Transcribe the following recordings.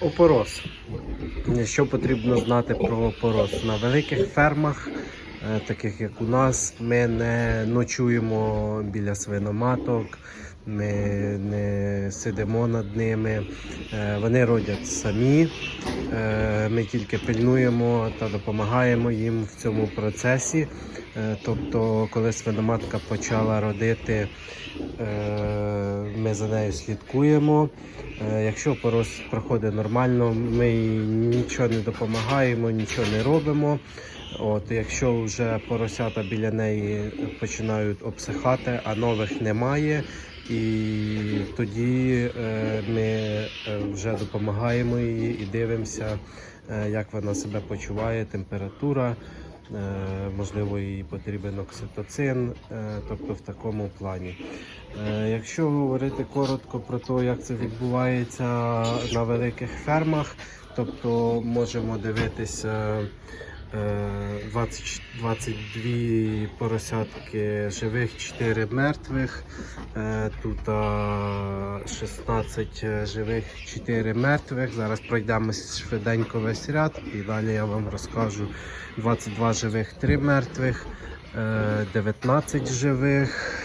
Опорос. Що потрібно знати про опорос? На великих фермах, е, таких як у нас, ми не ночуємо біля свиноматок, ми не сидимо над ними. Е, Вони родять самі. Е, Ми тільки пильнуємо та допомагаємо їм в цьому процесі. Тобто, коли свиноматка почала родити, ми за нею слідкуємо. Е, Якщо порос проходить нормально, ми їй нічого не допомагаємо, нічого не робимо. От, якщо вже поросята біля неї починають обсихати, а нових немає, і тоді е, ми е, вже допомагаємо їй і дивимося, як вона себе почуває, температура. Е, Можливо, і потрібен окситоцин, е, тобто в такому плані. Е, Якщо говорити коротко про те, як це відбувається на великих фермах, тобто можемо дивитися 20, 22 поросятки живих, 4 мертвих. Е, Тут 16 живих, 4 мертвих. Зараз пройдемо швиденько весь ряд і далі я вам розкажу 22 живих, 3 мертвих, е, 19 живих.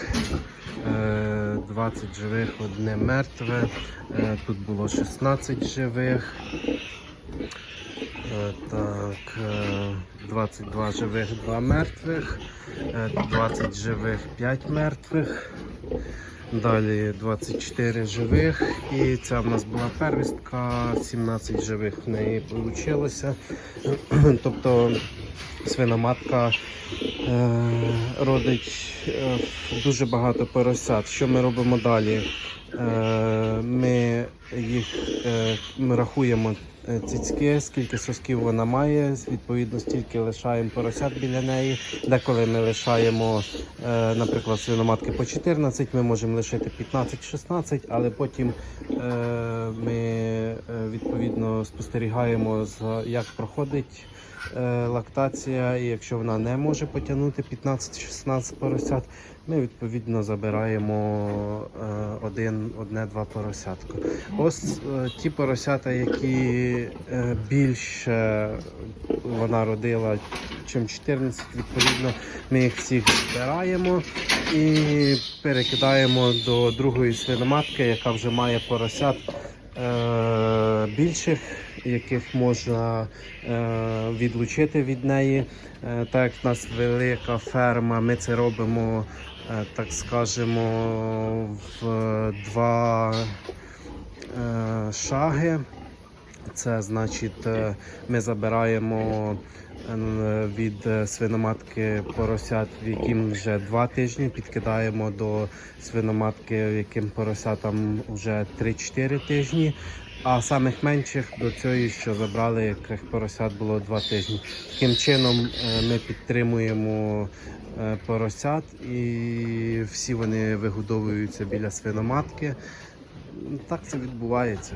Е, 20 живих, одне мертве. Е, Тут було 16 живих. Е, Так, е, 22 живих, 2 мертвих. Е, 20 живих, 5 мертвих. Далі 24 живих. І ця в нас була первістка, 17 живих в неї вийшло. Тобто свиноматка е, родить е, дуже багато поросят. Що ми робимо далі? Е, ми їх е, ми рахуємо е, цицьки, скільки сосків вона має, відповідно, стільки лишаємо поросят біля неї. Деколи ми лишаємо, е, наприклад, свиноматки по 14, ми можемо лишити 15-16, але потім е, ми е, відповідно спостерігаємо, як проходить е, лактація, і якщо вона не може потягнути 15-16 поросят, ми відповідно забираємо е, один, одне-два поросятка. Ось е, ті поросята, які е, більше вона родила, чим 14, відповідно, ми їх всіх збираємо і перекидаємо до другої свиноматки, яка вже має поросят більших, яких можна відлучити від неї. Так як в нас велика ферма, ми це робимо, так скажемо, в два е, шаги. Це значить, е, ми забираємо е, від е, свиноматки поросят, в яким вже два тижні, підкидаємо до свиноматки, в яким поросятам вже 3-4 тижні. А самих менших до цієї, що забрали, яких поросят було два тижні. Таким чином ми підтримуємо поросят і всі вони вигодовуються біля свиноматки. Так це відбувається.